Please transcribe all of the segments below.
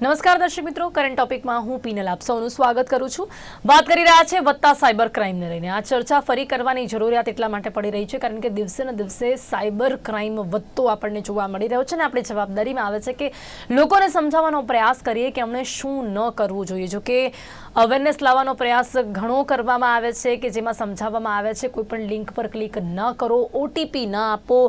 નમસ્કાર દર્શક મિત્રો કરંટ ટોપિકમાં હું પીનલ આપ સૌનું સ્વાગત કરું છું. વાત કરી રહ્યા છે વધતા સાયબર ક્રાઇમને લઈને. આ ચર્ચા ફરી કરવાની જરૂરિયાત એટલા માટે પડી રહી છે કારણ કે દિવસે ને દિવસે સાયબર ક્રાઇમ વધતો આપણને જોવા મળી રહ્યો છે ને આપણી જવાબદારીમાં આવે છે કે લોકોને સમજાવવાનો પ્રયાસ કરીએ કે અમને શું ન કરવું જોઈએ. જો કે અવેરનેસ લાવવાનો પ્રયાસ ઘણો કરવામાં આવે છે કે જેમાં સમજાવવામાં આવે છે, કોઈ પણ લિંક પર ક્લિક ન કરો ઓટીપી ન આપો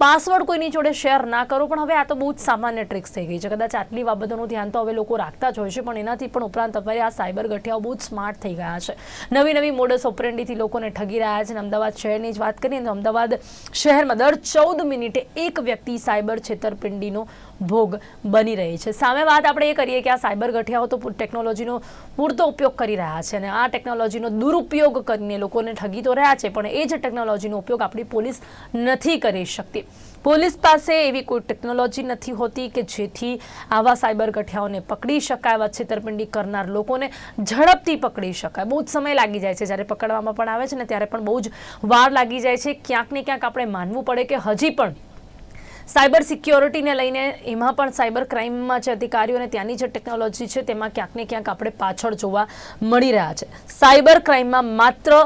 પાસવર્ડ કોઈની જોડે શેર ના કરો, પણ હવે આ તો બહુ જ સામાન્ય ટ્રિક્સ થઈ ગઈ છે. કદાચ આટલી બાબતોનું ધ્યાન તો હવે લોકો રાખતા જ હોય છે, પણ એનાથી પણ ઉપરાંત હવે આ સાયબર ગઠિયાઓ બહુ જ સ્માર્ટ થઈ ગયા છે. નવી નવી મોડસ ઓપરેન્ડીથી લોકોને ઠગી રહ્યા છે અને અમદાવાદ શહેરની જ વાત કરીએ તો અમદાવાદ શહેરમાં દર ચૌદ મિનિટે એક વ્યક્તિ સાયબર છેતરપિંડીનો ભોગ બની રહી છે. સામે વાત આપણે એ કરીએ કે આ સાયબર ગઠિયાઓ તો ટેકનોલોજીનો પૂરતો ઉપયોગ કરી રહ્યા છે અને આ ટેકનોલોજીનો દુરુપયોગ કરીને લોકોને ઠગી તો રહ્યા છે, પણ એ જ ટેકનોલોજીનો ઉપયોગ આપણી પોલીસ નથી કરી શકતી. પોલીસ પાસે એવી કોઈ ટેકનોલોજી નથી હોતી કે જેથી આવા સાયબર ગઠિયાઓને પકડી શકાય આવા છેતરપિંડી કરનાર લોકોને ઝડપથી પકડી શકાય. બહુ જ સમય લાગી જાય છે જ્યારે પકડવામાં પણ આવે છે ને ત્યારે પણ બહુ જ વાર લાગી જાય છે. ક્યાંક ને ક્યાંક આપણે માનવું પડે કે હજી પણ સાયબર સિક્યોરિટીને લઈને એમાં પણ સાયબર ક્રાઇમમાં જે અધિકારીઓ અને ત્યાંની જે ટેકનોલોજી છે તેમાં ક્યાંક ને ક્યાંક આપણે પાછળ જોવા મળી રહ્યા છે. સાયબર ક્રાઇમમાં માત્ર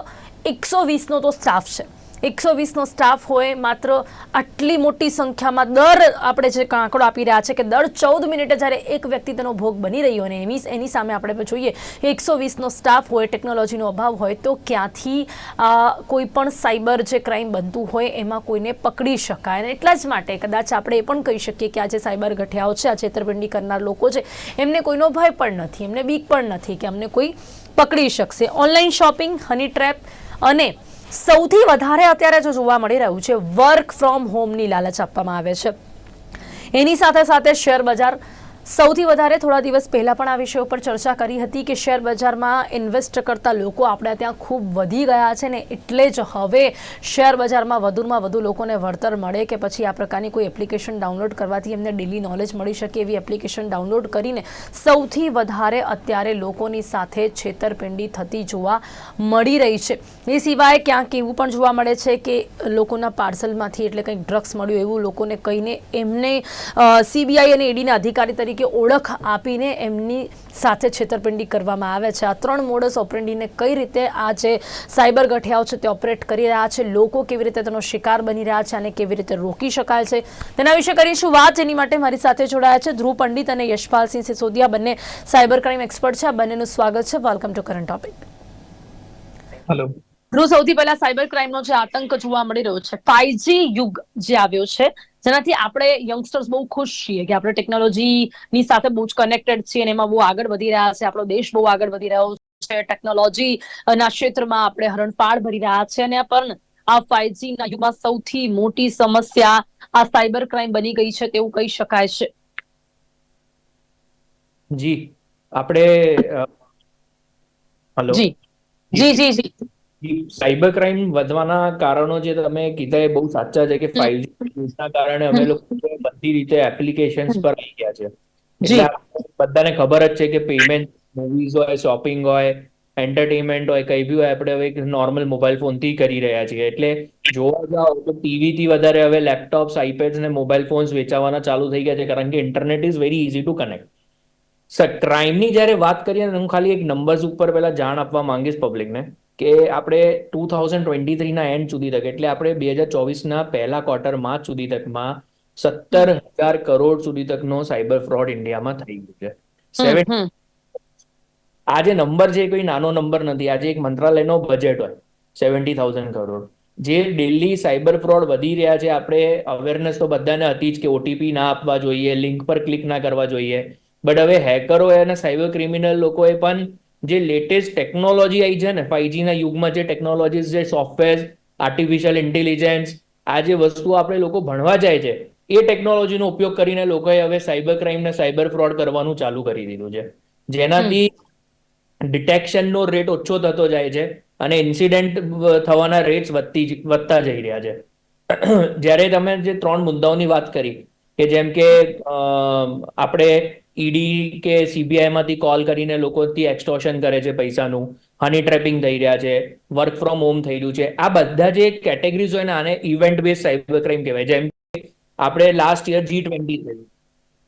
એકસો વીસનો તો સ્ટાફ છે. એકસો વીસનો સ્ટાફ હોય, માત્ર આટલી મોટી સંખ્યામાં દર આપણે જે આંકડો આપી રહ્યા છે કે દર ચૌદ મિનિટે જ્યારે એક વ્યક્તિ તેનો ભોગ બની રહ્યો અને એની એની સામે આપણે જોઈએ, એકસો વીસનો સ્ટાફ હોય, ટેકનોલોજીનો અભાવ હોય, તો ક્યાંથી કોઈ પણ સાયબર જે ક્રાઇમ બનતું હોય, એમાં કોઈને પકડી શકાય અને એટલા જ માટે કદાચ આપણે એ પણ કહી શકીએ કે આ જે સાયબર ગઠિયાઓ છે, આ છેતરપિંડી કરનાર લોકો છે, એમને કોઈનો ભય પણ નથી, એમને બીક પણ નથી કે અમને કોઈ પકડી શકશે. ઓનલાઈન શોપિંગ, હની ટ્રેપ અને સૌથી વધારે અત્યારે જો જોવા મળી રહ્યું છે વર્ક ફ્રોમ હોમની લાલચ આપવામાં આવે છે. એની સાથે સાથે શેર બજાર સૌથી વધારે થોડા દિવસ પહેલા પણ આ વિષય ઉપર ચર્ચા કરી હતી કે શેર બજારમાં ઇન્વેસ્ટ કરતા લોકો આપણે ત્યાં ખૂબ વધી ગયા છે ને એટલે જ હવે શેર બજારમાં વધુમાં વધુ લોકોને વળતર મળે કે પછી આ પ્રકારની કોઈ એપ્લિકેશન ડાઉનલોડ કરવાથી એમને ડેલી નોલેજ મળી શકે એવી એપ્લિકેશન ડાઉનલોડ કરીને સૌથી વધારે અત્યારે લોકોની સાથે છેતરપિંડી થતી જોવા મળી રહી છે. એ સિવાય ક્યાંક એવું પણ જોવા મળે છે કે લોકોના પાર્સલમાંથી એટલે કંઈક ડ્રગ્સ મળ્યું એવું લોકોને કહીને એમને સીબીઆઈ અને ઈડીના અધિકારી તરીકે ઓળખ આપીને એમની સાથે છેતરપિંડી કરવામાં આવે છે. આ ત્રણ મોડસ ઓપરેન્ડીને કઈ રીતે આ જે સાયબર ગઠિયાઓ છે તે ઓપરેટ કરી રહ્યા છે, લોકો કેવી રીતે તેનો શિકાર બની રહ્યા છે અને કેવી રીતે રોકી શકાય છે, તેના વિશે કરીશું વાત. એની માટે મારી સાથે જોડાયા છે ધ્રુવ પંડિત અને યશપાલસિંહ સિસોદિયા. બંને સાયબર ક્રાઇમ એક્સપર્ટ છે. આ બંનેનું સ્વાગત છે. Welcome to current topic. Hello Dhruv સૌથી પહેલા સાયબર ક્રાઇમનો જે આતંક જોવા મળી રહ્યો છે ફાઈવજી યુગ જે આવ્યો છે જેનાથી આપણે યંગસ્ટર્સ બહુ ખુશ છીએ કે આપણે ટેકનોલોજીની સાથે બહુ જ કનેક્ટેડ છીએ અને એમાં બહુ આગળ વધી રહ્યા છે આપણો દેશ બહુ આગળ વધી રહ્યો છે ટેકનોલોજી ના ક્ષેત્રમાં આપણે હરણફાળ ભરી રહ્યા છે અને પણ આ ફાઈવજી ના યુગમાં સૌથી મોટી સમસ્યા આ સાયબર ક્રાઇમ બની ગઈ છે તેવું કહી શકાય છે. જી આપણે હેલો? જી જી. જી જી જી. સાયબર ક્રાઇમ વધવાના કારણો જે તમે કીધા એ બહુ સાચા છે કે ફાઈવ ના કારણે અમે લોકો બધી રીતે એપ્લિકેશન્સ પર આવી ગયા છે. બધાને ખબર જ છે કે પેમેન્ટ મૂવીઝ હોય શોપિંગ હોય એન્ટરટેનમેન્ટ હોય કઈ બી હોય આપણે હવે એક નોર્મલ મોબાઈલ ફોનથી કરી રહ્યા છીએ. એટલે જોવા જાઓ તો ટીવી થી વધારે હવે લેપટોપ્સ આઈપેડ્સ ને મોબાઈલ ફોન્સ વેચાવાના ચાલુ થઈ ગયા છે કારણ કે internet is very easy to connect sir ક્રાઇમની જ્યારે વાત કરીએ ને હું ખાલી એક નંબર્સ ઉપર પહેલા જાણ આપવા માંગીશ પબ્લિકને કે આપણે ટુ થાઉઝન્ડ ટ્વેન્ટી થ્રીના એન્ડ સુધી તક એટલે આપણે બે હજાર ચોવીસના પહેલા ક્વાર્ટરમાં સુધી તકમાં સત્તર હજાર કરોડ સુધી તકનો સાયબર ફ્રોડ ઇન્ડિયામાં થઈ ગયો છે. સેવન. આ જે નંબર છે કોઈ નાનો નંબર નથી આજે એક મંત્રાલયનો બજેટ હોય સેવન્ટી થાઉઝન્ડ કરોડ. જે ડેલી સાયબર ફ્રોડ વધી રહ્યા છે આપણે અવેરનેસ તો બધાને હતી જ કે ઓટીપી ના આપવા જોઈએ લિંક પર ક્લિક ના કરવા જોઈએ. બટ હવે હેકરો અને સાયબર ક્રિમિનલ લોકોએ પણ જે લેટેસ્ટ ટેકનોલોજી આવી છે ને ફાઈવજી ના યુગમાં જે ટેકનોલોજીસ જે સોફ્ટવેર આર્ટિફિશિયલ ઇન્ટેલિજન્સ આ જે વસ્તુ આપણે લોકો ભણવા જાય છે, એ ટેકનોલોજીનો ઉપયોગ કરીને લોકોએ હવે સાયબર ક્રાઇમ ને સાયબર ફ્રોડ કરવાનું ચાલુ કરી દીધું છે. જેનાથી ડિટેક્શનનો રેટ ઓછો થતો જાય છે અને ઇન્સિડન્ટ થવાના રેટ્સ વધતી વધતા જઈ રહ્યા છે. જ્યારે તમે જે ત્રણ મુદ્દાઓની વાત કરી, કે જેમ કે આપણે ઈડી કે સીબીઆઈમાંથી કોલ કરીને લોકોથી એક્સટોર્શન કરે છે પૈસાનું હની ટ્રેપિંગ થઈ રહ્યા છે વર્ક ફ્રોમ હોમ થઈ રહ્યું છે. આ બધા જે કેટેગરીઝ હોય ને, આને ઇવેન્ટ બેઝ સાયબર ક્રાઇમ કહેવાય. જેમ કે આપણે લાસ્ટ યર જી ટ્વેન્ટી થયું.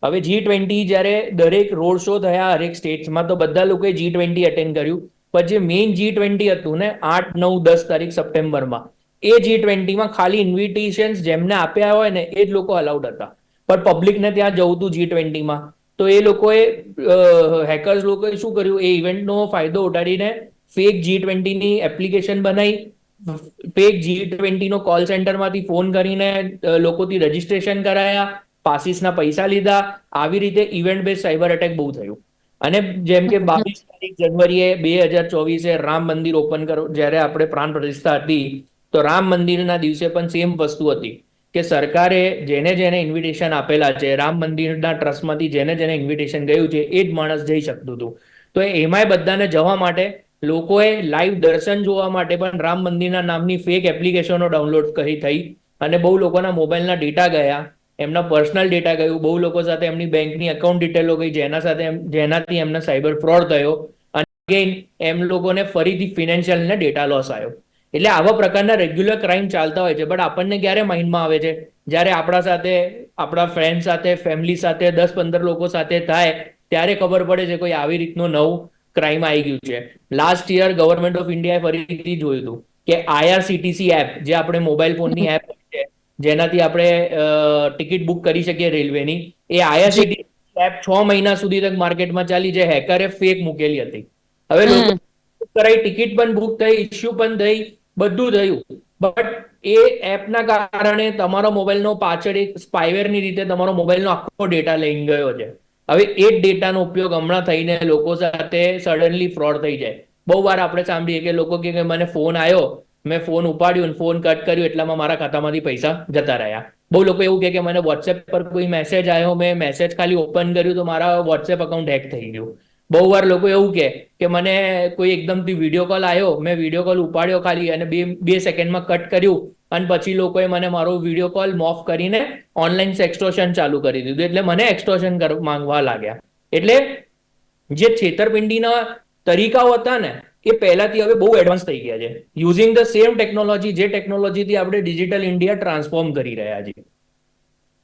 હવે જી ટ્વેન્ટી જ્યારે દરેક રોડ શો થયા હરેક સ્ટેટ્સમાં તો બધા લોકોએ જી ટ્વેન્ટી અટેન્ડ કર્યું. પણ જે મેઇન જી ટ્વેન્ટી હતું ને, આઠ, નવ, દસ તારીખ સપ્ટેમ્બરમાં, એ જી ટ્વેન્ટીમાં ખાલી ઇન્વિટેશન્સ જેમને આપ્યા હોય ને, એ જ લોકો અલાઉડ હતા. પણ પબ્લિકને ત્યાં જવું હતું જી ટ્વેન્ટીમાં તો એ લોકોએ હેકર્સ લોકોએ શું કર્યું? એ ઇવેન્ટનો ફાયદો ઉઠાડીને ફેક જી ટ્વેન્ટીની એપ્લિકેશન બનાવી. ફેક જી ટ્વેન્ટીનો કોલ સેન્ટરમાંથી ફોન કરીને લોકોથી રજીસ્ટ્રેશન કરાયા પાસીસના પૈસા લીધા. આવી રીતે ઇવેન્ટ બેઝ સાયબર અટેક બહુ થયું. અને જેમ કે બાવીસ તારીખ જનવરીએ બે હજાર ચોવીસે રામ મંદિર ઓપન કરો જ્યારે આપણે પ્રાણ પ્રતિષ્ઠા હતી તો રામ મંદિરના દિવસે પણ સેમ વસ્તુ હતી. કે સરકારે જેને જેને ઇન્વિટેશન આપેલા છે, રામ મંદિરના ટ્રસ્ટમાંથી જેને જેને ઇન્વિટેશન ગયું છે, એ જ માણસ જઈ શકતું હતું. તો એમાંય બધાને જવા માટે લોકોએ લાઈવ દર્શન જોવા માટે પણ રામ મંદિરના નામની ફેક એપ્લિકેશનો ડાઉનલોડ કરી થઈ અને બહુ લોકોના મોબાઈલના ડેટા ગયા, એમના પર્સનલ ડેટા ગયું, બહુ લોકો સાથે એમની બેંકની એકાઉન્ટ ડિટેલો ગઈ, જેના સાથે જેનાથી એમને સાયબર ફ્રોડ થયો. અને અગેન એમ લોકોને ફરીથી ફિનાન્શિયલ ને ડેટા લોસ આવ્યો. એટલે આવા પ્રકારના રેગ્યુલર ક્રાઇમ ચાલતા હોય છે. બટ આપણને ક્યારે માઇન્ડમાં આવે છે? જ્યારે આપણા સાથે આપણા ફ્રેન્ડ સાથે ફેમિલી સાથે દસ પંદર લોકો સાથે થાય ત્યારે ખબર પડે છે કોઈ આવી રીતનું નવું ક્રાઇમ આવી ગયું છે. લાસ્ટ યર ગવર્મેન્ટ ઓફ ઇન્ડિયાએ ફરીથી જોયું હતું કે આઈઆરસીટીસી એપ જે આપણે મોબાઈલ ફોનની એપ છે જેનાથી આપણે ટિકિટ બુક કરી શકીએ રેલવેની એ આઈઆરસીટીસી એપ છ મહિના સુધી તક માર્કેટમાં ચાલી જે હેકરે ફેક મૂકેલી હતી. હવે લોકો કરાઈ ટિકિટ પણ બુક થઈ ઇસ્યુ પણ થઈ બધું થયું બટ એ એપના કારણે તમારો મોબાઈલનો પાછળ એક સ્પાઈવેરની રીતે તમારો મોબાઈલનો આખો ડેટા લઈ ગયો છે. હવે એ જ ડેટાનો ઉપયોગ હમણાં થઈને લોકો સાથે સડનલી ફ્રોડ થઈ જાય. બહુ વાર આપણે સાંભળીએ કે લોકો કે મને ફોન આવ્યો મેં ફોન ઉપાડ્યો ફોન કટ કર્યો એટલામાં મારા ખાતામાંથી પૈસા જતા રહ્યા. બહુ લોકો એવું કે મને વોટ્સએપ પર કોઈ મેસેજ આવ્યો મેં મેસેજ ખાલી ઓપન કર્યું તો મારા વોટ્સએપ અકાઉન્ટ હેક થઈ ગયું. બહુ વાર લોકો એવું કે કે મને કોઈ એકદમથી વીડિયો કોલ આવ્યો મેં વીડિયો કોલ ઉપાડ્યો ખાલી અને બે બે સેકન્ડમાં કટ કર્યું અને પછી લોકોએ મને મારો વીડિયો કોલ મોફ કરીને ઓનલાઈન એક્સટોર્શન ચાલુ કરી દીધું. એટલે મને એક્સટોર્શન માંગવા લાગ્યા. એટલે જે છેતરપિંડીના તરીકાઓ હતા ને, એ પહેલાથી હવે બહુ એડવાન્સ થઈ ગયા છે. યુઝિંગ ધ સેમ ટેકનોલોજી જે ટેકનોલોજીથી આપણે ડિજિટલ ઇન્ડિયા ટ્રાન્સફોર્મ કરી રહ્યા છીએ.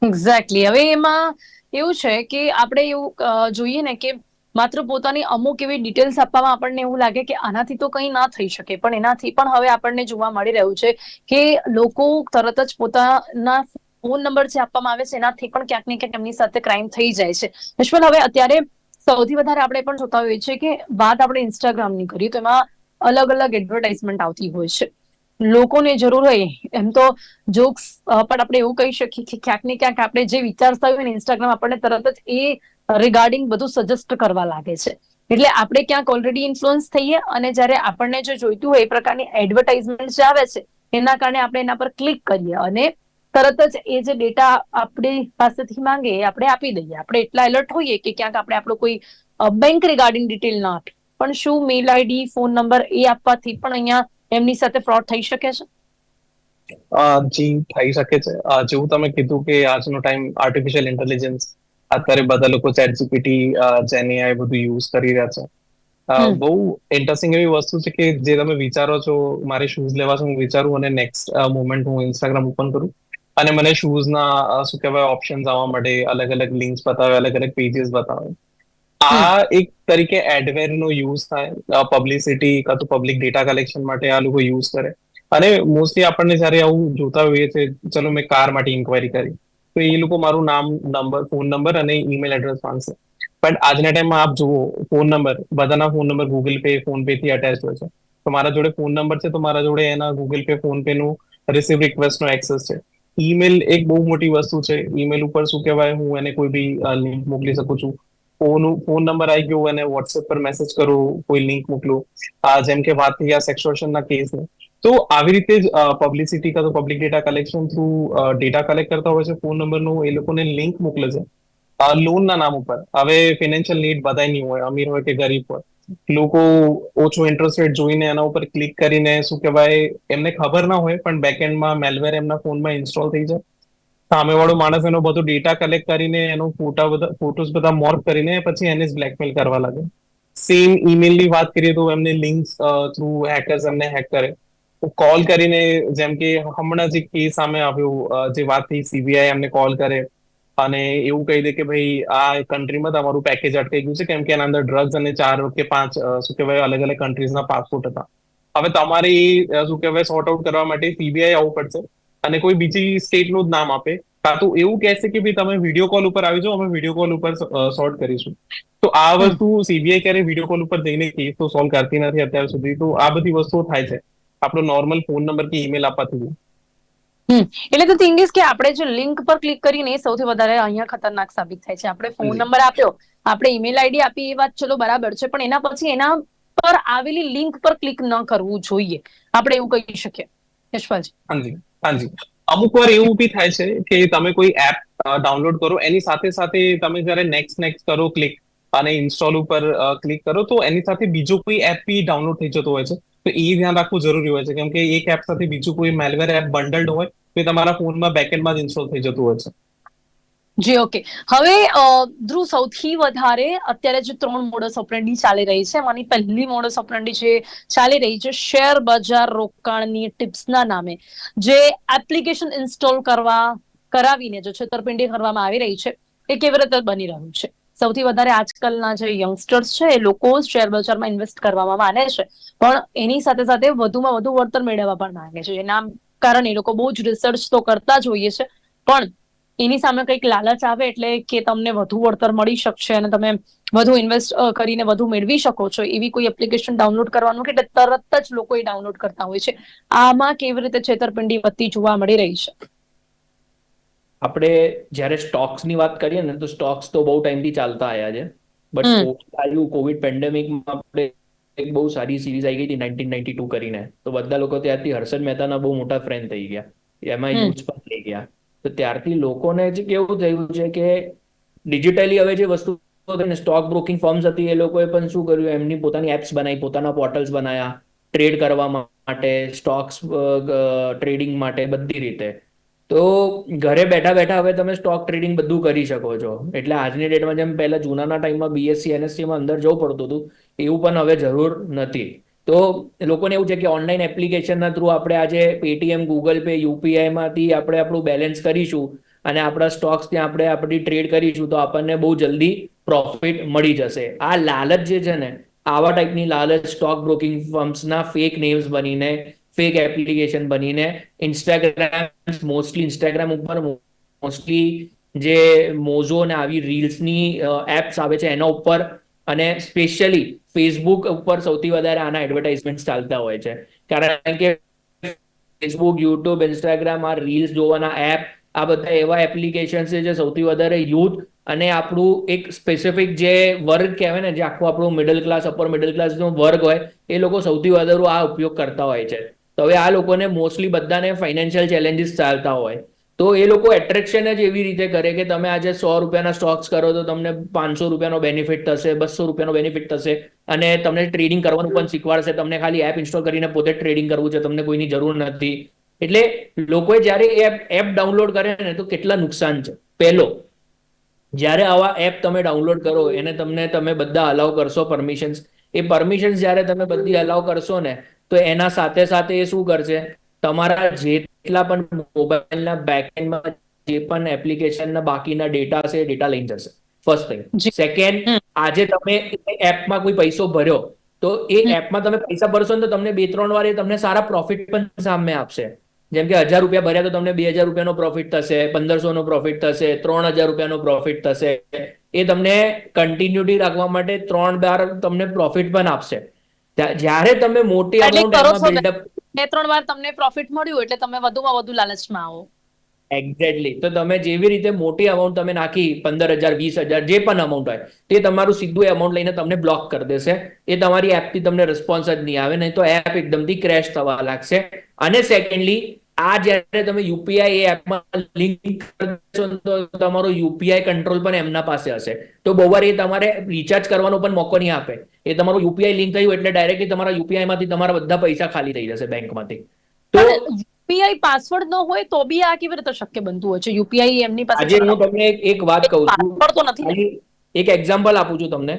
એક્ઝેક્ટલી હવે એમાં એવું છે કે આપણે એવું જોઈએ ને કે માત્ર પોતાની અમુક એવી ડિટેલ્સ આપવામાં આપણને એવું લાગે કે આનાથી તો કંઈ ના થઈ શકે, પણ એનાથી પણ હવે આપણને જોવા મળી રહ્યું છે કે લોકો તરત જ પોતાના ફોન નંબર જે આપવામાં આવે છે, એનાથી પણ ક્યાંક ને ક્યાંક એમની સાથે ક્રાઇમ થઈ જાય છે. નિષ્ફળ, હવે અત્યારે સૌથી વધારે આપણે પણ જોતા હોઈએ છીએ કે વાત આપણે ઇન્સ્ટાગ્રામની કરીએ તો એમાં અલગ અલગ એડવર્ટાઇઝમેન્ટ આવતી હોય છે. લોકોને જરૂર હોય એમ તો જોક્સ પણ આપણે એવું કહી શકીએ કે ક્યાંક ને ક્યાંક આપણે જે વિચારતા હોય ને ઇન્સ્ટાગ્રામ આપણને તરત જ એ રિગાર્ડિંગ બધું સજેસ્ટ કરવા લાગે છે. એટલે આપણે ક્યાંક ઓલરેડી ઇન્ફ્લુઅન્સ થઈએ અને જ્યારે આપણને જો જોઈતું હોય એ પ્રકારની એડવર્ટાઇઝમેન્ટ જે આવે છે, એના કારણે આપણે એના પર ક્લિક કરીએ અને તરત જ એ જે ડેટા આપણી પાસેથી માંગે એ આપણે આપી દઈએ. આપણે એટલા એલર્ટ હોઈએ કે ક્યાંક આપણે આપણો કોઈ બેંક રિગાર્ડિંગ ડિટેલ ના આપી. પણ શું મેલ આઈડી ફોન નંબર એ આપવાથી પણ અહીંયા એમની સાથે ફ્રોડ થઈ શકે છે? જી, થઈ શકે છે. જેવું તમે કીધું કે આજનો ટાઈમ આર્ટિફિશિયલ ઇન્ટેલિજન્સ અત્યારે બધા લોકો ચેટ જીપીટી જેની બધું યુઝ કરી રહ્યા છે. બહુ ઇન્ટરેસ્ટિંગ એવી વસ્તુ છે કે જે તમે વિચારો છો મારે શૂઝ લેવા છે હું વિચારું અને નેક્સ્ટ મોમેન્ટ હું ઇન્સ્ટાગ્રામ ઓપન કરું. અને મને શૂઝના શું કહેવાય ઓપ્શન્સ આવવા માટે અલગ અલગ લિંક્સ બતાવે અલગ અલગ પેજીસ બતાવે. આ એક તરીકે એડવેર નો યુઝ થાય પબ્લિસિટી કાં તો પબ્લિક ડેટા કલેક્શન માટે આ લોકો યુઝ કરે. અને મોસ્ટલી આપણને જ્યારે આવું જોતા હોઈએ છે ચલો મેં કાર માટે ઇન્ક્વાયરી કરી. તો એ લોકો મારું નામ નંબર ફોન નંબર અને ઈમેલ એડ્રેસ માંગશે બટ આજના ટાઈમમાં આપ જુઓ ફોન નંબર બધાના phone number Google Pay PhonePe થી અટેચ હોય છે તો મારા જોડે ફોન નંબર છે તો મારા જોડે એના ગૂગલ પે ફોન પે નું રિસીવ રિક્વેસ્ટ નો એક્સેસ છે ઈમેલ એક બહુ મોટી વસ્તુ છે ઈમેલ ઉપર શું કહેવાય હું એને કોઈ બી લિંક મોકલી શકું છું ફોન ફોન નંબર આવી ગયો અને વોટ્સએપ પર મેસેજ કરું કોઈ લિંક મોકલું જેમ કે વાત થઈ આ સેક્સોર્શનના કેસની તો આવી રીતે જ પબ્લિસિટી કા તો public data collection through data collect કરતા હોય છે. ફોન નંબરનું એ લોકોને લિંક મોકલે છે. લોનના નામ ઉપર. હવે ફિનાન્શિયલ નીડ નહીં હોય. અમીર હોય કે ગરીબ હોય. લોકો ઓછો ઇન્ટરેસ્ટ રેટ જોઈને એના ઉપર ક્લિક કરીને શું કહેવાય, એમને ખબર ના હોય, પણ બેકએન્ડમાં મેલવેર એમના ફોનમાં ઇન્સ્ટોલ થઈ જાય. સામેવાળો માણસ એનો બધો ડેટા કલેક્ટ કરીને, એનો ફોટા બધા ફોટોસ બધા મોર્ફ કરીને પછી એને જ બ્લેકમેલ કરવા લાગે. સેમ ઈમેલની વાત કરીએ તો એમને લિંક્સ થ્રુ હેકર્સ એમને હેક કરે. કોલ કરીને જેમ કે હમણાં જે કેસ સામે આવ્યો જે વાત થઈ સીબીઆઈ એમને કોલ કરે અને એવું કહી દે કે ભાઈ આ કન્ટ્રીમાં તમારું પેકેજ અટકાઈ ગયું છે કેમ કે એના અંદર ડ્રગ્સ અને ચાર કે પાંચ શું કહેવાય અલગ અલગ કન્ટ્રીઝના પાસપોર્ટ હતા. હવે તમારે શું કહેવાય સોર્ટ આઉટ કરવા માટે સીબીઆઈ આવવું પડશે અને કોઈ બીજી સ્ટેટનું જ નામ આપે. કાં તો એવું કહેશે કે ભાઈ તમે વીડિયો કોલ ઉપર આવી જાઓ અમે વીડિયો કોલ ઉપર સોર્ટ કરીશું. તો આ વસ્તુ સીબીઆઈ ક્યારે વીડિયો કોલ ઉપર જઈને કેસ તો સોલ્વ કરતી નથી અત્યાર સુધી. તો આ બધી વસ્તુઓ થાય છે. આપણો નોર્મલ ફોન નંબર કે ઈમેલ આપવાથી એટલે તો થિંગ ઇઝ કે આપણે જો લિંક પર ક્લિક કરીને એ સૌથી વધારે અહીંયા ખતરનાક સાબિત થાય છે. આપણે ફોન નંબર આપ્યો આપણે ઈમેલ આઈડી આપી એ વાત ચલો બરાબર છે પણ એના પછી એના પર આવેલી લિંક પર ક્લિક ન કરવું જોઈએ. આપણે એવું કહી શકીએ. યશપાલજી. હાજી હાજી. અમુક વાર એવું બી થાય છે કે તમે કોઈ એપ ડાઉનલોડ કરો એની સાથે સાથે તમે જ્યારે નેક્સ્ટ નેક્સ્ટ કરો ક્લિક અને ઇન્સ્ટોલ ઉપર ક્લિક કરો તો એની સાથે બીજો કોઈ એપ બી ડાઉનલોડ થઈ જતો હોય છે. તો એ ધ્યાન રાખવું જરૂરી હોય છે. કેમ કે એક એપ સાથે બીજું કોઈ મેલવેર એપ બંડલ્ડ હોય, તો તમારા ફોનમાં બેકએન્ડમાં જ ઇન્સ્ટોલ થઈ જતું હોય છે. જી ઓકે હવે ધ્રુવ, સૌથી વધારે અત્યારે જે ત્રણ મોડસ ઓપરેન્ડી ચાલી રહી છે, એમાંની પહેલી મોડસ ઓપરેન્ડી જે ચાલી રહી છે, શેર બજાર રોકાણની ટિપ્સના નામે. જે એપ્લિકેશન ઇન્સ્ટોલ કરવા, કરાવીને જો છેતરપિંડી કરવામાં આવી રહી છે, એ કેવી રીતે બની રહ્યું છે? સૌથી વધારે આજકાલના જે યંગસ્ટર્સ છે, એ લોકો શેર બજારમાં ઇન્વેસ્ટ કરવામાં માને છે. પણ એની સાથે સાથે વધુમાં વધુ વળતર મેળવવા પણ માંગે છે. એના કારણે એ લોકો બહુ જ રિસર્ચ તો કરતા જ હોઈએ છે. પણ એની સામે કંઈક લાલચ આવે એટલે કે તમને વધુ વળતર મળી શકશે અને તમે વધુ ઇન્વેસ્ટ કરીને વધુ મેળવી શકો છો. એવી કોઈ એપ્લિકેશન ડાઉનલોડ કરવાનું કે તરત જ લોકો એ ડાઉનલોડ કરતા હોય છે. આમાં કેવી રીતે છેતરપિંડી વધતી જોવા મળી રહી છે? આપણે જ્યારે સ્ટોક્સની વાત કરીએ ને તો સ્ટોક્સ તો બહુ ટાઈમથી ચાલતા આવ્યા છે. બટ કોવિડ આવ્યું કોવિડ પેન્ડેમિકમાં આપણે એક બહુ સારી સિરીઝ આવી ગઈ હતી નાઇન્ટીન નાઇન્ટી ટુ કરીને. તો બધા લોકો ત્યારથી હર્ષદ મહેતાના બહુ મોટા ફ્રેન્ડ થઈ ગયા. એમાં યુઝ પણ થઈ ગયા. તો ત્યારથી લોકોને જ કેવું થયું છે કે ડિજિટલી હવે જે વસ્તુ સ્ટોક બ્રોકિંગ ફોર્મ્સ હતી એ લોકોએ પણ શું કર્યું? એમની પોતાની એપ્સ બનાવી પોતાના પોર્ટલ્સ બનાવ્યા ટ્રેડ કરવા માટે સ્ટોક્સ ટ્રેડિંગ માટે બધી રીતે. તો ઘરે બેઠા બેઠા હવે તમે સ્ટોક ટ્રેડિંગ બધું કરી શકો છો. એટલે આજની ડેટમાં જેમ પહેલા જૂનાના ટાઈમમાં બીએસસી એનએસસીમાં અંદર જવું પડતું હતું, એવું પણ હવે જરૂર નથી. તો લોકોને એવું છે કે ઓનલાઈન એપ્લિકેશનના થ્રુ આપણે આજે પેટીએમ ગૂગલ પે યુપીઆઈમાંથી આપણે આપણું બેલેન્સ કરીશું અને આપણા સ્ટોક્સ ત્યાં આપણે આપણી ટ્રેડ કરીશું તો આપણને બહુ જલ્દી પ્રોફિટ મળી જશે. આ લાલચ જે છે ને, આવા ટાઈપની લાલચ સ્ટોક બ્રોકિંગ ફર્મ્સના ફેક નેમ્સ બનીને ફેક એપ્લિકેશન બનીને ઇન્સ્ટાગ્રામ મોસ્ટલી ઇન્સ્ટાગ્રામ ઉપર મોસ્ટલી જે મોઝો અને આવી રીલ્સની એપ્સ આવે છે એના ઉપર અને સ્પેશિયલી ફેસબુક ઉપર સૌથી વધારે આના એડવર્ટાઇઝમેન્ટ ચાલતા હોય છે. કારણ કે ફેસબુક યુટ્યુબ ઇન્સ્ટાગ્રામ આ રીલ્સ જોવાના એપ આ બધા એવા એપ્લિકેશન છે જે સૌથી વધારે યુથ અને આપણું એક સ્પેસિફિક જે વર્ગ કહેવાય ને, જે આખું આપણું મિડલ ક્લાસ અપર મિડલ ક્લાસનો વર્ગ હોય, એ લોકો સૌથી વધારે આ ઉપયોગ કરતા હોય છે. તો હવે આ લોકોને મોસ્ટલી બધાને ફાઇનાન્શિયલ ચેલેન્જીસ ચાલતા હોય. તો એ લોકો એટ્રેક્શન જ એવી રીતે કરે કે તમે આજે સો રૂપિયાના સ્ટોક્સ કરો તો તમને પાંચસો રૂપિયાનો બેનિફિટ થશે બસો રૂપિયાનો બેનિફિટ થશે અને તમને ટ્રેડિંગ કરવાનું પણ શીખવાડશે. તમને ખાલી એપ ઇન્સ્ટોલ કરીને પોતે ટ્રેડિંગ કરવું છે, તમને કોઈની જરૂર નથી. એટલે લોકોએ જ્યારે એપ એપ ડાઉનલોડ કરે ને તો કેટલા નુકસાન છે. પહેલો, જ્યારે આવા એપ તમે ડાઉનલોડ કરો, એને તમને તમે બધા અલાઉ કરશો પરમિશન્સ એ પરમિશન્સ જ્યારે તમે બધી અલાઉ કરશો ને તો એના સાથે સાથે એ શું કરશે તમારા જેટલા પણ મોબાઈલના બેકએન્ડમાં જે પણ એપ્લિકેશનના બાકીના ડેટા છે ડેટા લઈને જશે ફર્સ્ટ. Thing second. આજે તમે એપમાં કોઈ પૈસો ભર્યો તો એ. એપમાં તમે પૈસા ભરશો ને તો તમને બે ત્રણ વાર એ તમને સારા પ્રોફિટ પણ સામે આપશે જેમ કે હજાર રૂપિયા ભર્યા તો તમને બે હજાર રૂપિયાનો પ્રોફિટ થશે પંદરસો નો પ્રોફિટ થશે ત્રણ હજાર રૂપિયાનો પ્રોફિટ થશે એ તમને કન્ટિન્યુટી રાખવા માટે ત્રણ બાર તમને પ્રોફિટ પણ આપશે જ્યારે તમે મોટી અમાઉન્ટ એમાં બિલ્ડઅપ બે ત્રણ વાર તમને પ્રોફિટ મળ્યું એટલે તમે વધુમાં વધુ લાલચમાં આવો. એક્ઝેક્ટલી તો તમે જેવી રીતે મોટી અમાઉન્ટ તમે નાખી પંદર હજાર વીસ હજાર જે પણ અમાઉન્ટ હોય તે તમારું સીધું અમાઉન્ટ લઈને તમને બ્લોક કરી દેશે. એ તમારી એપથી તમને રિસ્પોન્સ જ નહીં આવે નહીં તો એપ એકદમથી ક્રેશ થવા લાગશે. અને સેકન્ડલી આ જ્યારે તમે યુપીઆઈ એપમાં લિંક કરશો તો તમારો યુપીઆઈ કંટ્રોલ પણ એમના પાસે હશે. તો બહુ વાર એ તમારે રિચાર્જ કરવાનો પણ મોકો નહીં આપે. એ તમારું યુપીઆઈ લિંક થયું એટલે ડાયરેક્ટલી તમારા યુપીઆઈ માંથી તમારા બધા પૈસા ખાલી થઈ જશે બેંકમાંથી તો યુપીઆઈ પાસવર્ડ ન હોય તો બી આ કેવી રીતે શક્ય બનતું હોય છે? યુપીઆઈ એમની પાસે આજે હું તમને એક- એક વાત કહું છું. પાસવર્ડ તો નથી. એક એક્ઝામ્પલ આપું છું તમને.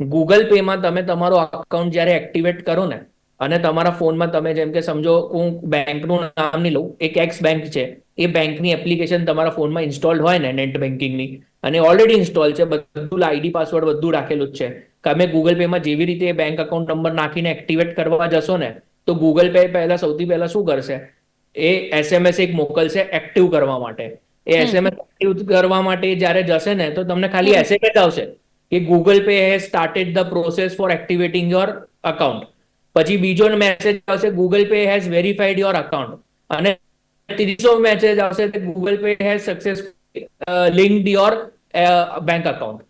ગૂગલ પે માં તમે તમારો અકાઉન્ટ જ્યારે એક્ટિવેટ કરો ને અને તમારા ફોનમાં તમે જેમ કે સમજો હું બેંકનું નામ નહીં લઉં એક એક્સ બેંક છે. એ બેંકની એપ્લિકેશન તમારા ફોનમાં ઇન્સ્ટોલ્ડ હોય ને નેટ બેન્કિંગની અને ઓલરેડી ઇન્સ્ટોલ છે બધું આઈડી પાસવર્ડ બધું રાખેલું જ છે. તમે ગૂગલ પેમાં જેવી રીતે એ બેંક અકાઉન્ટ નંબર નાખીને એક્ટિવેટ કરવા જશો ને તો ગૂગલ પે પહેલા સૌથી પહેલા શું કરશે? એ એસએમએસ એક મોકલશે એક્ટિવ કરવા માટે. એ એસએમએસ એક્ટિવ કરવા માટે જ્યારે જશે ને તો તમને ખાલી. એસએમએસ આવશે કે Google Pay has started the process for activating your account પછી બીજો મેસેજ આવશે Google Pay has verified your account અને ત્રીજો મેસેજ આવશે કે Google Pay has success linked your bank account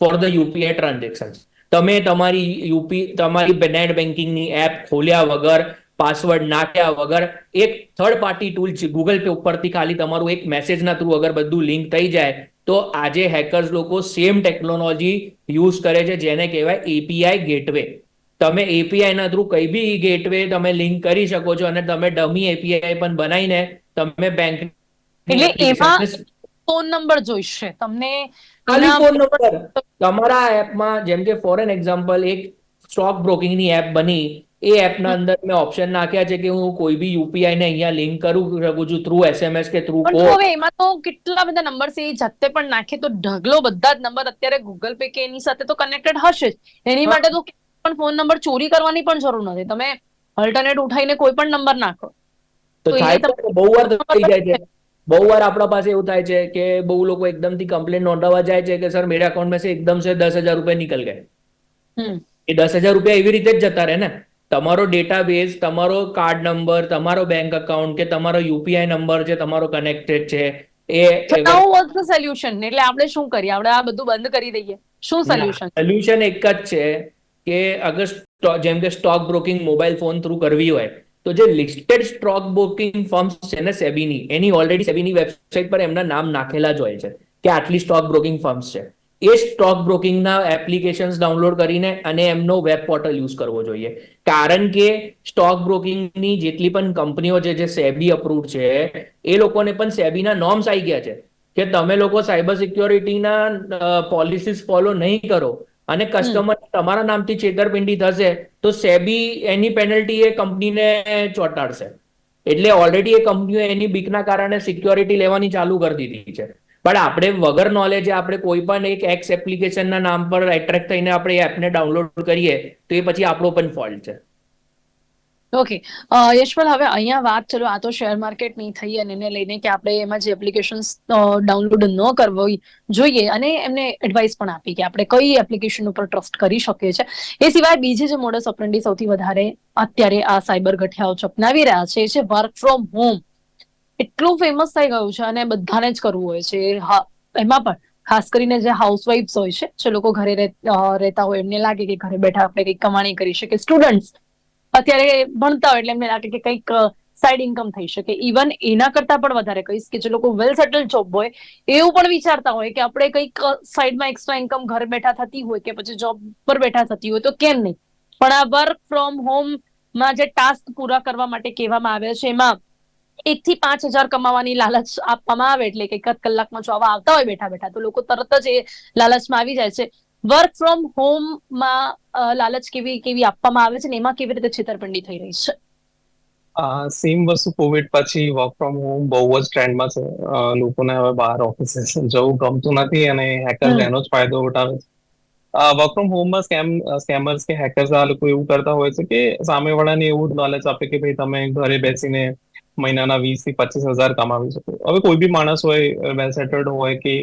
for the UPI transaction તમે તમારી યુપી તમારી નેટ બેન્કિંગની એપ ખોલ્યા વગર પાસવર્ડ નાખ્યા વગર, એક થર્ડ પાર્ટી ટૂલ છે ગૂગલ પે ઉપરથી ખાલી તમારું એક મેસેજના થ્રુ અગર બધું લિંક થઈ જાય, તો આજે હેકર્સ લોકો સેમ ટેકનોલોજી યુઝ કરે છે, જેને કહેવાય એપીઆઈ ગેટવે તમે એપીઆઈ ના થ્રુ કઈ બી ગેટવે તમે લિંક કરી શકો છો અને તમે ડમી એપીઆઈ પણ બનાવીને તમે બેંક એટલે એમાં ફોન નંબર જોઈશે. તમને ખાલી ફોન નંબર તમારા એપમાં જેમ કે ફોર એન એક્ઝામ્પલ એક સ્ટોક બ્રોકિંગની એપ બની એ એપના અંદર મેં ઓપ્શન નાખ્યા છે કે હું કોઈ બી યુપીઆઈ ને અહીંયા લિંક કરું શકું છું થ્રુ એસએમએસ કે થ્રુ કોડ હવે એમાં તો કેટલા બધા નંબર છે એ જાતે પણ નાખે તો ઢગલો બધા જ નંબર અત્યારે ગૂગલ પે કે એની સાથે તો કનેક્ટેડ હશે જ. એની માટે તો પણ ફોન નંબર ચોરી કરવાની પણ જરૂર નથી. તમે અલ્ટરનેટ ઉઠાઈને કોઈ પણ નંબર નાખો. તો બહુ વાર થઈ જાય છે. બહુ વાર આપણા પાસે એવું થાય છે કે બહુ લોકો એકદમથી કમ્પ્લેન નોંધાવા જાય છે કે સર મેરા અકાઉન્ટ મેં એકદમ સે દસ હજાર રૂપિયા નીકળ ગયા. એ દસ હજાર રૂપિયા એવી રીતે જ જતા રહે ને. તમારો ડેટા ડેટાબેઝ તમારો કાર્ડ નંબર તમારો બેંક અકાઉન્ટ કે તમારો યુપીઆઈ નંબર છે તમારો કનેક્ટેડ છે એ સોલ્યુશન એટલે આપણે શું કરીએ? આપણે આ બધું બંધ કરી દઈએ. શું સોલ્યુશન સોલ્યુશન એક જ છે. કે અગર જેમ કે stock broking mobile phone through કરવી હોય, તો જે લિસ્ટેડ સ્ટોક બ્રોકિંગ ફર્મ્સ છે ને સેબીની એની ઓલરેડી સેબીની વેબસાઇટ પર એમના નામ નાખેલા જ હોય છે કે આટલી સ્ટોક બ્રોકિંગ ફર્મ્સ છે. એ સ્ટોક બ્રોકિંગના એપ્લિકેશન્સ ડાઉનલોડ કરીને અને એમનો વેબ પોર્ટલ યુઝ કરવો જોઈએ. કારણ કે સ્ટોક બ્રોકિંગની જેટલી પણ કંપનીઓ છે, જે સેબી અપ્રુવ છે, એ લોકોને પણ સેબીના નોર્મ્સ આવી ગયા છે કે તમે લોકો સાયબર સિક્યોરિટીના પોલિસીસ ફોલો નહીં કરો. અને કસ્ટમર તમારા નામથી છેતરપિંડી થશે તો સેબી એની પેનલ્ટી એ કંપનીને ચોંટાડશે. એટલે ઓલરેડી એ કંપનીઓ એની બીકના કારણે સિક્યોરિટી લેવાની ચાલુ કરી દીધી છે. પણ આપણે વગર નોલેજે આપણે કોઈ પણ એક એક્સ એપ્લિકેશનના નામ પર એટ્રેક્ટ થઈને આપણે એપને ડાઉનલોડ કરીએ તો એ પછી આપણો પણ ફોલ્ટ છે. ઓકે યશપાલ, હવે અહીંયા વાત ચલો, આ તો શેર માર્કેટની થઈ અને એને લઈને કે આપણે એમાં જે એપ્લિકેશન્સ ડાઉનલોડ ન કરવી જોઈએ. અને એમને એડવાઇસ પણ આપી કે આપણે કઈ એપ્લિકેશન ઉપર ટ્રસ્ટ કરી શકીએ છીએ. એ સિવાય બીજી જે મોડસ ઓપરેન્ડી સૌથી વધારે અત્યારે આ સાયબર ગઠિયાઓ ચપનાવી રહ્યા છે, એ છે વર્ક ફ્રોમ હોમ એટલું ફેમસ થઈ ગયું છે અને બધાને જ કરવું હોય છે. એમાં પણ, ખાસ કરીને જે હાઉસવાઇફ્સ હોય છે, જે લોકો ઘરે રહેતા હોય, એમને લાગે કે ઘરે બેઠા આપણે કંઈક કમાણી કરી શકીએ. સ્ટુડન્ટ્સ અત્યારે ભણતા હોય એટલે એમને લાગે કે કંઈક સાઈડ ઇન્કમ થઈ શકે. ઇવન એના કરતા પણ વધારે કહીશ કે જે લોકો વેલ સેટલ જોબ હોય, એવું પણ વિચારતા હોય કે આપણે કંઈક સાઈડમાં એક્સ્ટ્રા ઇન્કમ ઘર બેઠા થતી હોય કે પછી જોબ પર બેઠા થતી હોય તો કેમ નહીં? પણ આ વર્ક ફ્રોમ હોમમાં જે ટાસ્ક પૂરા કરવા માટે કહેવામાં આવે છે, એમાં એક થી પાંચ હજાર કમાવાની લાલચ આપવામાં આવે એટલે કે એકાદ કલાકમાં જો આવા આવતા હોય બેઠા બેઠા તો લોકો તરત જ એ લાલચમાં આવી જાય છે. વર્ક ફ્રોમ હોમમાં લાલચ કેવી કેવી આપવામાં આવે છે ને એમાં કેવી રીતે છેતરપિંડી થઈ રહી છે? સેમ વસ્તુ કોવિડ પછી વર્ક ફ્રોમ હોમ બહુ જ ટ્રેન્ડમાં છે. લોકોને હવે બહાર ઓફિસે જવું ગમતું નથી અને હેકર્સ એનો જ ફાયદો ઉઠાવે છે. વર્ક ફ્રોમ હોમમાં સ્કેમ સ્કેમર્સ કે હેકર્સ આ લોકો એવું કરતા હોય છે કે સામેવાળાને એવું જ નોલેજ આપે કે ભાઈ તમે ઘરે બેસીને મહિનાના વીસથી પચીસ હજાર કમાવી શકો. હવે કોઈ બી માણસ હોય વેલ સેટલ્ડ હોય કે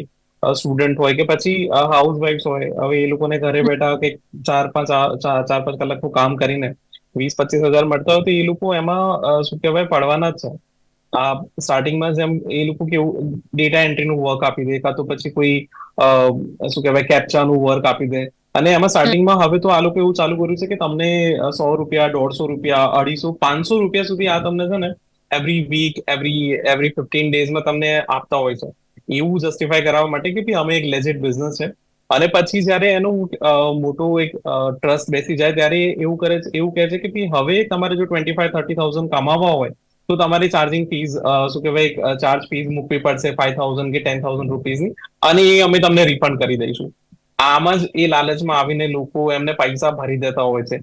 સ્ટુડન્ટ હોય કે પછી હાઉસ વાઇફ હોય હવે એ લોકોને ઘરે બેઠા કે ચાર પાંચ ચાર પાંચ કલાકનું કામ કરીને વીસ પચીસ હજાર મળતા હોય તો એ લોકો એમાં શું કહેવાય પડવાના જ છે. આ સ્ટાર્ટિંગમાં જેમ એ લોકો કેવું ડેટા એન્ટ્રીનું વર્ક આપી દે કાં તો પછી કોઈ શું કહેવાય કેપ્ચાનું વર્ક આપી દે. અને એમાં સ્ટાર્ટિંગમાં હવે તો આ લોકો એવું ચાલુ કર્યું છે કે તમને સો રૂપિયા દોઢસો રૂપિયા અઢીસો પાંચસો રૂપિયા સુધી આ તમને છે ને every week every every fifteen ડેઝમાં તમને આપતા હોય છે. એવું જસ્ટિફાય કરાવવા માટે કે અમે એક લેજિટ બિઝનેસ છે. અને પછી જ્યારે એનું મોટો એક ટ્રસ્ટ બેસી જાય ત્યારે એવું કરે છે, એવું કહે છે કે હવે તમારે જો ટ્વેન્ટી ફાઈવ થર્ટી થાઉઝન્ડ કમાવા હોય, તો તમારી ચાર્જિંગ ફીસ શું કહેવાય ચાર્જ ફીસ મૂકવી પડશે ફાઈવ થાઉઝન્ડ કે ટેન થાઉઝન્ડ રૂપીઝની અને એ અમે તમને રિફંડ કરી દઈશું. આમાં જ એ લાલચમાં આવીને લોકો એમને પૈસા ભરી દેતા હોય છે.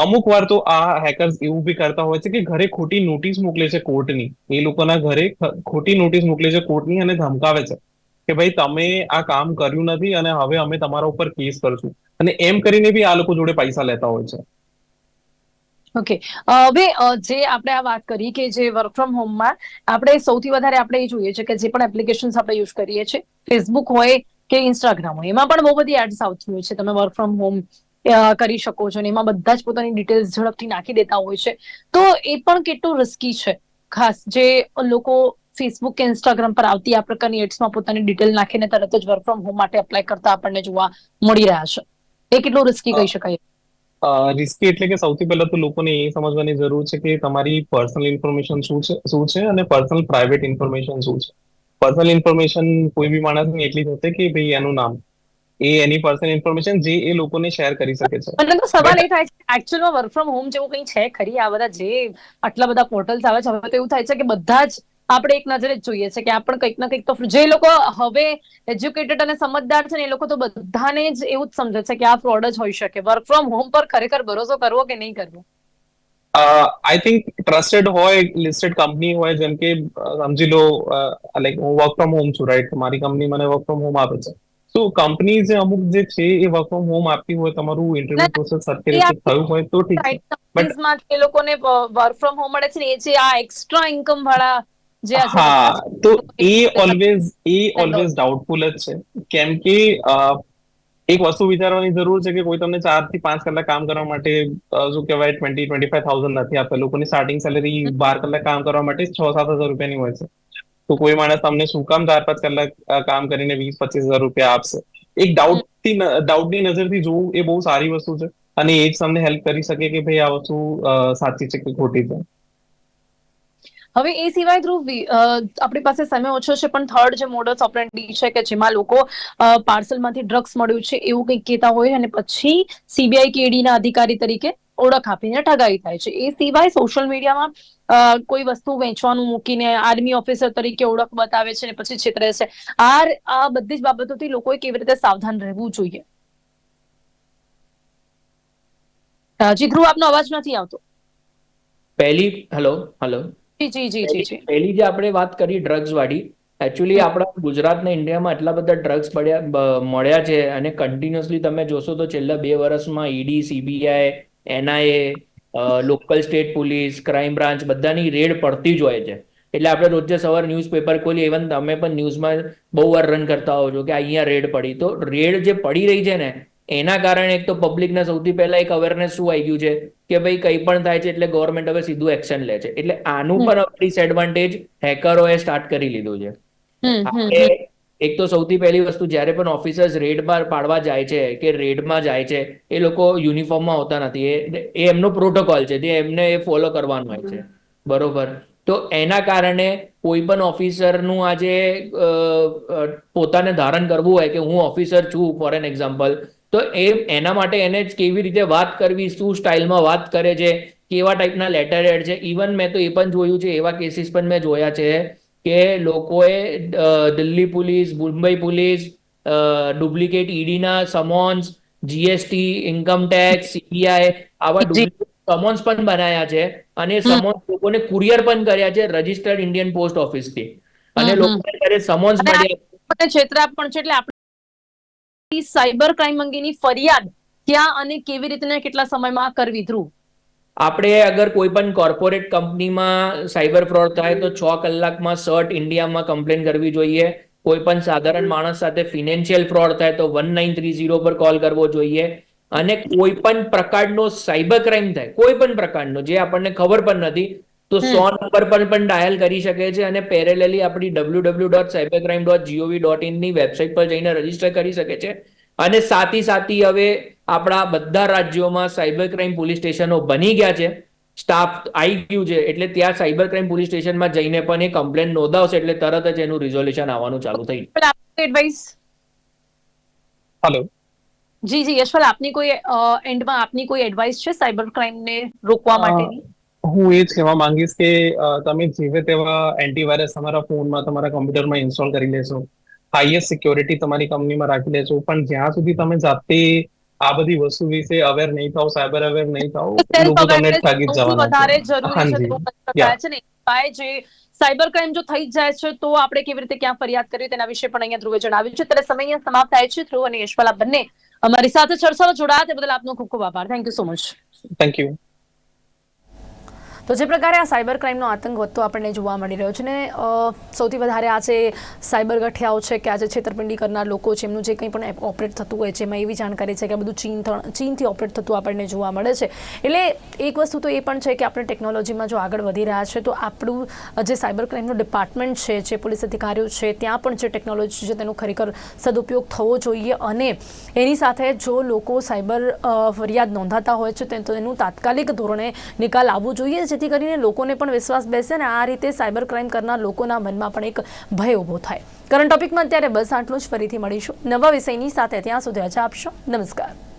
અમુક વાર તો આ હેકર્સ એવું બી કરતા હોય છે કે ઘરે ખોટી નોટિસ મોકલે છે કોર્ટની એ લોકોના ઘરે ખોટી નોટિસ મોકલે છે કોર્ટની અને ધમકાવે છે કે ભાઈ તમે આ કામ કર્યું નથી અને હવે અમે તમારા ઉપર કેસ કરશું. અને એમ કરીને બી આ લોકો જોડે પૈસા લેતા હોય છે. ઓકે હવે જે આપણે આ વાત કરી કે જે વર્ક ફ્રોમ હોમમાં આપણે સૌથી વધારે આપણે એ જોઈએ છે કે જે પણ એપ્લિકેશન્સ આપણે યુઝ કરીએ છીએ ફેસબુક હોય કે ઇન્સ્ટાગ્રામ હોય, એમાં પણ બહુ બધી એડ્સ આવતી હોય છે. તમે વર્ક ફ્રોમ હોમ કરી શકો છો અને એમાં બધા જ પોતાની ડિટેલ્સ ઝડપથી નાખી દેતા હોય છે. તો એ પણ કેટલું રિસ્કી છે. ખાસ જે લોકો ફેસબુક કે ઇન્સ્ટાગ્રામ પર આવતી આ પ્રકારની એડ્સમાં પોતાની ડિટેલ નાખીને તરત જ વર્ક ફ્રોમ હોમ માટે એપ્લાય કરતા આપણને જોવા મળી રહ્યા છે. એ કેટલું રિસ્કી કહી શકાય? રિસ્કી એટલે કે સૌથી પહેલા તો લોકોને એ સમજવાની જરૂર છે કે તમારી પર્સનલ ઇન્ફોર્મેશન શું છે શું છે અને પર્સનલ પ્રાઇવેટ ઇન્ફોર્મેશન શું છે? પર્સનલ ઇન્ફોર્મેશન કોઈ બી માણસની એટલી જ હશે કે ભાઈ એનું નામ એ એની પર્સનલ ઇન્ફોર્મેશન જે એ લોકોને શેર કરી શકે છે. મને તો સવાલ એ થાય છે એકચ્યુઅલમાં વર્ક ફ્રોમ હોમ જેવું કંઈ છે ખરી? આ બધા જે આટલા બધા પોર્ટલ્સ આવે છે હવે તો એવું થાય છે કે બધા જ આપણે એક નજરે જ જોઈએ છે કે આપણે કંઈક ના કંઈક તો જે લોકો હવે એજ્યુકેટેડ અને સમજદાર છે ને એ લોકો તો બધાને જ એવું જ સમજે છે કે આ ફ્રોડ જ હોઈ શકે. વર્ક ફ્રોમ હોમ પર ખરેખર ભરોસો કરવો કે નહીં કરવો? આઈ થિંક ટ્રસ્ટેડ હોય લિસ્ટેડ કંપની હોય જેમ કે સમજી લો લાઈક હું વર્ક ફ્રોમ હોમ છું રાઈટ મારી કંપની મને વર્ક ફ્રોમ હોમ આપે છે. તો કંપની જે અમુક જે છે એ વર્ક ફ્રોમ હોમ આપતી હોય તમારું ઇન્ટરવ્યુ પ્રોસેસ સરખી રીતે થયું હોય તો ઠીક છે. કંપનીઝમાં એ લોકોને વર્ક ફ્રોમ હોમ મળે છે ને એ છે આ એક્સ્ટ્રા ઇન્કમ વાળા જે હા તો એ ઓલવેઝ એ ઓલવેઝ ડાઉટફુલ જ છે. કેમ કે એક વસ્તુ વિચારવાની જરૂર છે કે કોઈ તમને ચારથી પાંચ કલાક કામ કરવા માટે શું કહેવાય ટ્વેન્ટી ટ્વેન્ટી ફાઈવ થાઉઝન્ડ નથી આપતા. લોકોની સ્ટાર્ટિંગ સેલેરી બાર કલાક કામ કરવા માટે છ સાત હજાર રૂપિયાની હોય છે. તો કોઈ માણસ તમને શું કામ ચાર પાંચ કલાક કામ કરીને વીસ પચીસ હજાર રૂપિયા આપશે એક ડાઉટથી ડાઉટની નજરથી જોવું એ બહુ સારી વસ્તુ છે અને એ જ તમને હેલ્પ કરી શકે કે ભાઈ આ વસ્તુ સાચી છે કે ખોટી છે હવે એ સિવાય ધ્રુવ આપણી પાસે સમય ઓછો છે પણ થર્ડ જે મોડસ ઓપરેન્ડી છે કે જેમાં લોકો પાર્સલમાંથી ડ્રગ્સ મળ્યું છે એવું કંઈક કહેતા હોય અને પછી સીબીઆઈ કેડીના અધિકારી તરીકે ઓળખ આપીને ઠગાઈ થાય છે. એ સિવાય સોશિયલ મીડિયામાં કોઈ વસ્તુ વેચવાનું મૂકીને આર્મી ઓફિસર તરીકે ઓળખ બતાવે છે ને પછી છેતરે છે. આ આ બધી જ બાબતોથી લોકોએ કેવી રીતે સાવધાન રહેવું જોઈએ? અ, જી આપનો અવાજ નથી આવતો. પહેલી હેલો હેલો જી જી જી જી જી. પહેલી જે આપણે વાત કરી ડ્રગ્સ વાળી એકચ્યુઅલી આપણા ગુજરાતના ઇન્ડિયામાં એટલા બધા ડ્રગ્સ પડ્યા મળ્યા છે અને કન્ટિન્યુઅસલી તમે જોશો તો છેલ્લા બે વર્ષમાં ED CBI NIA local state police crime branch બધાની રેડ પડતી જ હોય છે. એટલે આપણે રોજે સવાર ન્યૂઝપેપર ખોલી ઇવન તમે પણ ન્યૂઝમાં બહુ વાર રન કરતા હોવ છો કે અહીંયા રેડ પડી. તો રેડ જે પડી રહી છે ને એના કારણે એક તો પબ્લિકને સૌથી પહેલા એક અવેરનેસ શું આવી ગયું છે કે ભાઈ કંઈ પણ થાય છે એટલે ગવર્મેન્ટ હવે સીધું એક્શન લે છે. એટલે આનું પણ ડિસએડવાન્ટેજ હેકરોએ સ્ટાર્ટ કરી લીધું છે. એક તો સૌથી પહેલી વસ્તુ જ્યારે પણ ઓફિસર્સ રેડમાં પાડવા જાય છે કે રેડમાં જાય છે, એ લોકો યુનિફોર્મમાં હોતા નથી. એ એમનો પ્રોટોકોલ છે તે એમને એ ફોલો કરવાનું હોય છે. બરોબર. તો એના કારણે કોઈ પણ ઓફિસરનું આજે પોતાને ધારણ કરવું હોય કે હું ઓફિસર છું ફોર એન એક્ઝામ્પલ તો એ, એના માટે એને કેવી રીતે વાત કરવી, શું સ્ટાઇલમાં વાત કરે છે, કેવા ટાઈપના લેટર હેડ છે. ઇવન મેં તો એ પણ જોયું છે, એવા કેસીસ પણ મેં જોયા છે કે લોકોએ Delhi police Mumbai police duplicate ઈડીના summons GST income tax CBI આવા. સમોન્સ પણ બનાયા છે અને સમોન્સ લોકોને કુરિયર પણ કર્યા છે રજિસ્ટર્ડ ઇન્ડિયન પોસ્ટ ઓફિસથી અને હમ, હમ. લોકોને જ્યારે સમોન્સ અને મળ્યા છેતરા પણ છે એટલે આપણે સાયબર ક્રાઇમ અંગેની ફરિયાદ ક્યાં અને કેવી રીતના કેટલા સમયમાં કરવી ધ્રુવ આપણે અગર કોઈ પણ કોર્પોરેટ કંપનીમાં સાયબર ફ્રોડ થાય તો છ કલાકમાં સર્ટ ઇન્ડિયામાં કમ્પ્લેન કરવી જોઈએ. કોઈ પણ સાધારણ માણસ સાથે ફિનાન્શિયલ ફ્રોડ થાય તો વન નાઇન થ્રી ઝીરો પર કોલ કરવો જોઈએ. અને કોઈ પણ પ્રકારનો સાયબર ક્રાઇમ થાય કોઈ પણ પ્રકારનો જે આપણને ખબર પણ નથી તો સો નંબર પર પણ ડાયલ કરી શકે છે અને પેરેલલી આપણી W W dot cyber crime dot gov dot ઇનની website પર જઈને રજિસ્ટર કરી શકે છે. અને સાથી સાથી હવે આપણા બધા રાજ્યોમાં સાયબર ક્રાઇમ પોલીસ સ્ટેશનો બની ગયા છે. સ્ટાફ આવી ગયું છે એટલે ત્યાં સાયબર ક્રાઇમ પોલીસ સ્ટેશનમાં જઈને પણ એ કમ્પ્લેન નોંધાવશે એટલે તરત જ એનું રિઝોલ્યુશન આવવાનું ચાલુ થઈ. એડવાઇસ હલો જી જી યશપાલ આપની કોઈ એન્ડમાં આપની કોઈ એડવાઇસ છે સાયબર ક્રાઇમને રોકવા માટે માટેની? હું એ જ કહેવા માંગીશ કે તમે જેવે તેવા એન્ટીવાયરસ તમારા ફોનમાં તમારા કમ્પ્યુટરમાં ઇન્સ્ટોલ કરી લેશો હાઈએસ્ટ સિક્યોરિટી તમારી કંપનીમાં રાખી લેશો પણ જ્યાં સુધી તમે જાતે આ બધી વસ્તુ વિશે અવેર નહીં થાવ સાયબર અવેર નહીં થાવ લોકો તમને ઠગી જવાના વધારે. જરૂરી છે જે. સાયબર ક્રાઇમ જો થઈ જાય છે તો આપણે કેવી રીતે ક્યાં ફરિયાદ કરવી તેના વિશે પણ અહીંયા ધ્રુવે જણાવ્યું છે. ત્યારે સમય અહીંયા સમાપ્ત થાય છે ધ્રુવ અને યશપાલા બંને અમારી સાથે ચર્ચામાં જોડાયા તે બદલ આપનો ખૂબ ખૂબ આભાર. Thank you so much thank you તો જે પ્રકારે આ સાયબર ક્રાઇમનો આતંક વધતો આપણને જોવા મળી રહ્યો છે ને સૌથી વધારે આ જે સાયબર ગઠિયાઓ છે કે આ જે છેતરપિંડી કરનાર લોકો છે, એમનું જે કંઈ પણ ઓપરેટ થતું હોય છે, એમાં એવી જાણકારી છે કે બધું ચીન ચીનથી ઓપરેટ થતું આપણને જોવા મળે છે. એટલે એક વસ્તુ તો એ પણ છે કે આપણે ટેકનોલોજીમાં જો આગળ વધી રહ્યા છે, તો આપણું જે સાયબર ક્રાઇમનું ડિપાર્ટમેન્ટ છે, જે પોલીસ અધિકારીઓ છે, ત્યાં પણ જે ટેકનોલોજી છે તેનો ખરેખર સદુપયોગ થવો જોઈએ અને એની સાથે જો લોકો સાયબર ફરિયાદ નોંધાતા હોય છે, તે- એનું તાત્કાલિક ધોરણે નિકાલ આવવો જોઈએ જેથી કરીને લોકોને પણ વિશ્વાસ બેસે અને આ રીતે સાયબર ક્રાઇમ કરનાર લોકોના મનમાં પણ એક ભય ઊભો થાય. કરંટ ટોપિકમાં અત્યારે બસ આટલું જ. ફરીથી મળીશું. નવા વિષયની સાથે ત્યાં સુધી રજા આપશો. નમસ્કાર.